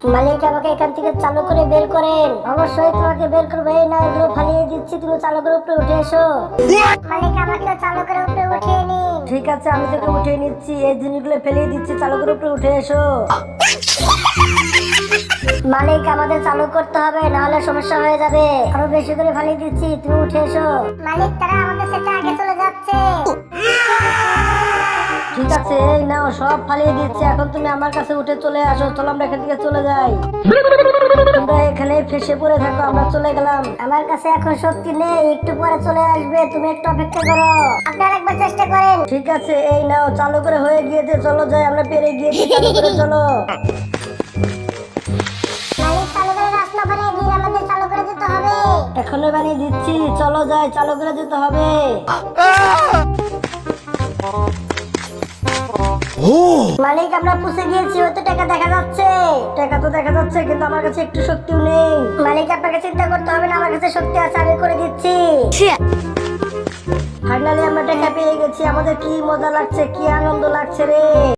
মালিক আমাকে এখান থেকে চালু করে বের করেন। অবশ্যই তোমাকে বের করবে। এই না এগুলো ফালিয়ে দিচ্ছি তুমি চালু করে উপরে উঠে এসো। মালিক আমাকে চালু করে উপরে উঠিয়ে নিন। ঠিক আছে আমি তোকে উঠিয়ে নিচ্ছি। এই জিনিসগুলো ফেলিয়ে দিচ্ছি চালু করে উপরে উঠে এসো। মালিক আমাদের চালু করতে হবে নাহলে সমস্যা হয়ে যাবে। আরও বেশি করে ফালিয়ে দিচ্ছি তুমি উঠে এসো। মালিক তারা আমাদের সাথে আগে আছে। এই নাও সব ফালিয়ে দিচ্ছে। এখন তুমি আমার কাছে উঠে চলে আসো। চলো আমরা এখান থেকে চলে যাই। তোমরা এখানে ফেসে পড়ে থাকো আমরা চলে গেলাম। আমার কাছে এখন শক্তি নেই একটু পরে চলে আসবে। তুমি একটু অপেক্ষা করো। আপনার একবার চেষ্টা করেন। ঠিক আছে এই নাও চালু করে হয়ে গিয়েছে। চলো যাই আমরা পেরে গিয়েছি চালু করে চলো। এখনও বানিয়ে দিচ্ছি। চলো যাই চালু করে যেতে হবে। মালিক, আমরা পুষে গিয়েছি, ওই তো টাকা দেখা যাচ্ছে। টাকা তো দেখা যাচ্ছে, কিন্তু আমার কাছে একটু শক্তিও নেই। মালিক, আপনাকে চিন্তা করতে হবে না, আমার কাছে শক্তি আছে, আমি করে দিচ্ছি। ফাইনালি আমরা টাকা পেয়ে গেছি, আমাদের কি মজা লাগছে, কি আনন্দ লাগছে রে।